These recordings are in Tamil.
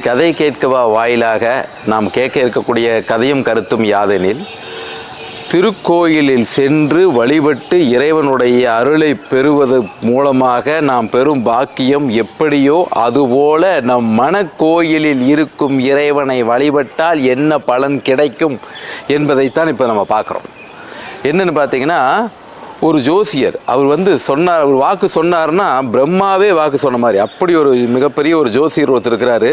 கதை கேட்கவா வாயிலாக நாம் கேட்க இருக்கக்கூடிய கதையும் கருத்தும் யாதெனில் திருக்கோயிலில் சென்று வழிபட்டு இறைவனுடைய அருளை பெறுவது மூலமாக நாம் பெறும் பாக்கியம் எப்படியோ அதுபோல நம் மனக்கோயிலில் இருக்கும் இறைவனை வழிபட்டால் என்ன பலன் கிடைக்கும் என்பதைத்தான் இப்போ நம்ம பார்க்குறோம். என்னென்னு பார்த்தீங்கன்னா ஒரு ஜோசியர் அவர் வந்து சொன்னார் அவர் வாக்கு சொன்னார்னா பிரம்மாவே வாக்கு சொன்ன மாதிரி. அப்படி ஒரு மிகப்பெரிய ஒரு ஜோசியர் ஒருத்தர் இருக்கிறாரு.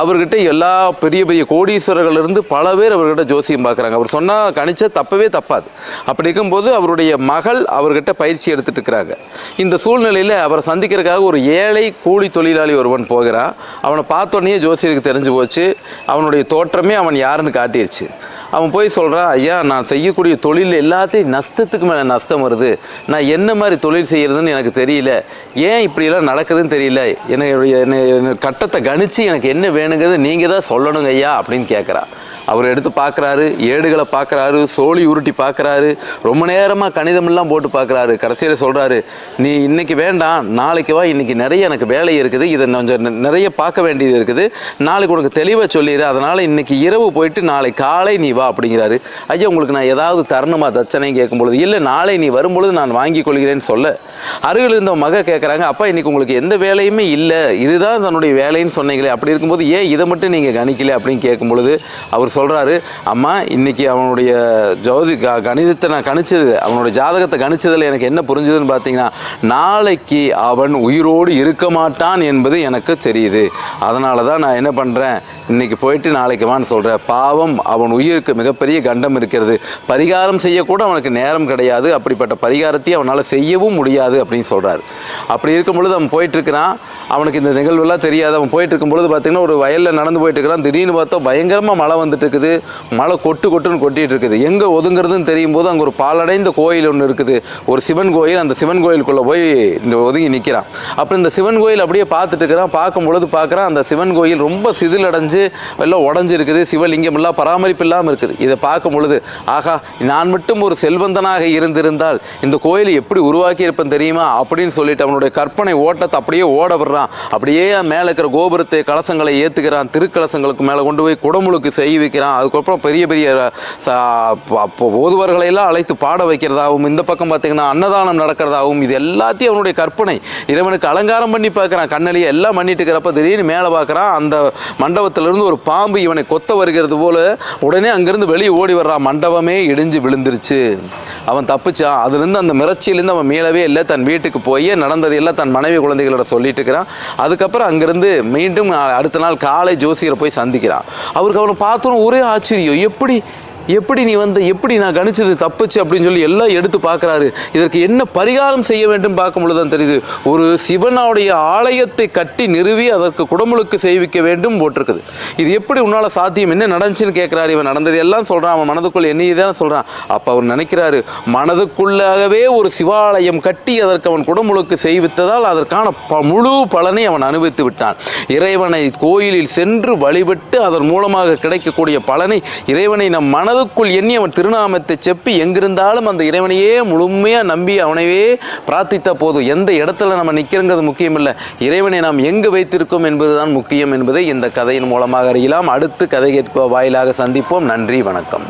அவர்கிட்ட எல்லா பெரிய பெரிய கோடீஸ்வரர்கள்லேருந்து பல பேர் அவர்கிட்ட ஜோசியம் பார்க்குறாங்க. அவர் சொன்னால் கணிச்சா தப்பவே தப்பாது. அப்படி இருக்கும்போது அவருடைய மகள் அவர்கிட்ட பயிற்சி எடுத்துட்டு இருக்கிறாங்க. இந்த சூழ்நிலையில் அவரை சந்திக்கிறதுக்காக ஒரு ஏழை கூலி தொழிலாளி ஒருவன் போகிறான். அவனை பார்த்தோன்னே ஜோசியருக்கு தெரிஞ்சு போச்சு. அவனுடைய தோற்றமே அவன் யாருன்னு காட்டிடுச்சு அவன் போய் சொல்கிறான் ஐயா நான் செய்யக்கூடிய தொழில் எல்லாத்தையும் நஷ்டத்துக்கு மேலே நஷ்டம் வருது. நான் என்ன மாதிரி தொழில் செய்கிறதுன்னு எனக்கு தெரியல. ஏன் இப்படியெல்லாம் நடக்குதுன்னு தெரியல. என்னுடைய என்ன- கட்டத்தை கணித்து எனக்கு என்ன வேணுங்கிறது நீங்கள் தான் சொல்லணுங்க ஐயா அப்படின்னு கேட்குறான் அவர் எடுத்து பார்க்குறாரு ஏடுகளை பார்க்குறாரு சோழி உருட்டி பார்க்குறாரு ரொம்ப நேரமாக கணிதமெல்லாம் போட்டு பார்க்குறாரு. கடைசியில் சொல்கிறாரு நீ இன்னைக்கு வேண்டாம் நாளைக்கு வா இன்னைக்கு நிறைய எனக்கு வேலை இருக்குது இதை கொஞ்சம் நிறைய பார்க்க வேண்டியது இருக்குது. நாளைக்கு உனக்கு தெளிவாக சொல்லிடு அதனால் இன்னைக்கு இரவு போயிட்டு நாளை காலை நீ வா அப்படிங்கிறாரு. ஐயா உங்களுக்கு நான் ஏதாவது தரணுமா தச்சனை கேட்கும்பொழுது இல்லை நாளை நீ வரும்பொழுது நான் வாங்கி கொள்கிறேன்னு சொல்ல. அருகில் இருந்த மக கேட்குறாங்க அப்பா இன்னைக்கு உங்களுக்கு எந்த வேலையுமே இல்லை இதுதான் தன்னுடைய வேலைன்னு சொன்னீங்களே. அப்படி இருக்கும்போது ஏன் இதை மட்டும் நீங்கள் கணிக்கல? அப்படின்னு கேட்கும் பொழுது அவர் சொல்கிறாரு அம்மா இன்னைக்கு அவனுடைய ஜோதி க கணிதத்தை நான் கணிச்சது அவனுடைய ஜாதகத்தை கணிச்சதில் எனக்கு என்ன புரிஞ்சுதுன்னு பார்த்தீங்கன்னா நாளைக்கு அவன் உயிரோடு இருக்க மாட்டான் என்பது எனக்கு தெரியுது. அதனால தான் நான் என்ன பண்ணுறேன் இன்னைக்கு போயிட்டு நாளைக்கு வான்னு சொல்கிறேன் பாவம் அவன் உயிருக்கு மிகப்பெரிய கண்டம் இருக்கிறது. பரிகாரம் செய்யக்கூட அவனுக்கு நேரம் கிடையாது. அப்படிப்பட்ட பரிகாரத்தை அவனால் செய்யவும் முடியாது அப்படின்னு சொல்கிறாரு அப்படி இருக்கும் பொழுது அவன் போயிட்டுருக்கிறான். அவனுக்கு இந்த நிகழ்வெல்லாம் தெரியாது. அவன் போயிட்டு இருக்கும் பொழுது பார்த்தீங்கன்னா ஒரு வயலில் நடந்து போயிட்டு இருக்கிறான் திடீர்னு பார்த்தா பயங்கரமாக மழை வந்து வந்துட்டு இருக்குது மழை கொட்டு கொட்டுன்னு கொட்டிட்டு இருக்குது எங்கே ஒதுங்கிறதுன்னு தெரியும் போது அங்கே ஒரு பாலடைந்த கோயில் ஒன்று இருக்குது. ஒரு சிவன் கோயில் அந்த சிவன் கோயிலுக்குள்ளே போய் இந்த ஒதுங்கி நிற்கிறான் அப்புறம் இந்த சிவன் கோயில் அப்படியே பார்த்துட்டு இருக்கிறான் பார்க்கும் பொழுது பார்க்குறான் அந்த சிவன் கோயில் ரொம்ப சிதிலடைஞ்சு எல்லாம் உடஞ்சி இருக்குது சிவலிங்கம் எல்லாம் பராமரிப்பு இல்லாமல் இருக்குது. இதை பார்க்கும் பொழுது ஆகா நான் மட்டும் ஒரு செல்வந்தனாக இருந்திருந்தால் இந்த கோயிலை எப்படி உருவாக்கி இருப்பேன் தெரியுமா? அப்படின்னு சொல்லிட்டு அவனுடைய கற்பனை ஓட்டத்தை அப்படியே ஓட விடுறான். அப்படியே மேலே இருக்கிற கோபுரத்தை கலசங்களை ஏற்றுக்கிறான் திருக்கலசங்களுக்கு மேலே கொண்டு போய் குடமுழுக்கு செய்ய வைக்கிறான். அதுக்கப்புறம் பெரிய பெரிய ச- ஓதுவர்களை எல்லாம் அழைத்து பாட வைக்கிறதாகவும் இந்த பக்கம் பார்த்தீங்கன்னா அன்னதானம் நடக்கிறதாகவும் இது எல்லாத்தையும் அவனுடைய கற்பனை. இறைவனுக்கு அலங்காரம் பண்ணி பார்க்குறான். கண்ணலியை எல்லாம் பண்ணிட்டு இருக்கிறப்ப திடீர்னு மேலே பார்க்குறான். அந்த மண்டபத்திலிருந்து ஒரு பாம்பு இவனை கொத்த வருகிறது போல உடனே அங்கேருந்து வெளியே ஓடி வர்றான் மண்டபமே இடிஞ்சு விழுந்துருச்சு. அவன் தப்பிச்சான். அதுலேருந்து அந்த மிரட்சியிலேருந்து அவன் மீளவே இல்லை. தன் வீட்டுக்கு போய் நடந்ததையெல்லாம் தன் மனைவி குழந்தைகளோட சொல்லிட்டு இருக்கிறான். அதுக்கப்புறம் அங்கேருந்து மீண்டும் அடுத்த நாள் காலை ஜோசியரை போய் சந்திக்கிறான். அவருக்கு அவனை பார்த்து ஒரே ஆச்சரியம். எப்படி எப்படி நீ வந்து எப்படி நான் கணிச்சது தப்புச்சு அப்படின்னு சொல்லி எல்லாம் எடுத்து பார்க்குறாரு. இதற்கு என்ன பரிகாரம் செய்ய வேண்டும் பார்க்கும் பொழுது தான் தெரியுது. ஒரு சிவனுடைய ஆலயத்தை கட்டி நிறுவி அதற்கு குடமுழுக்கு செய்விக்க வேண்டும் போட்டிருக்குது. இது எப்படி உன்னால் சாத்தியம்? என்ன நடந்துச்சுன்னு கேட்குறாரு இவன். நடந்தது எல்லாம் சொல்கிறான் அவன் மனதுக்குள்ளே என்ன இதான் சொல்கிறான் அப்போ அவர் நினைக்கிறாரு மனதுக்குள்ளாகவே ஒரு சிவாலயம் கட்டி அதற்கு அவன் குடமுழுக்கு செய்வித்ததால் அதற்கான ப முழு பலனை அவன் அனுபவித்து விட்டான். இறைவனை கோயிலில் சென்று வழிபட்டு அதன் மூலமாக கிடைக்கக்கூடிய பலனை இறைவனை நம் மன மனதுக்குள் எண்ணி அவன் திருநாமத்தை செப்பி எங்கிருந்தாலும் அந்த இறைவனையே முழுமையாக நம்பி அவனையே பிரார்த்தித்த போதும். எந்த இடத்துல நம்ம நிற்கிறங்கிறது முக்கியம் இல்லை இறைவனை நாம் எங்கு வைத்திருக்கோம் என்பதுதான் முக்கியம் என்பதை இந்த கதையின் மூலமாக அறியலாம். அடுத்து கதை கேட்ப வாயிலாக சந்திப்போம். நன்றி வணக்கம்.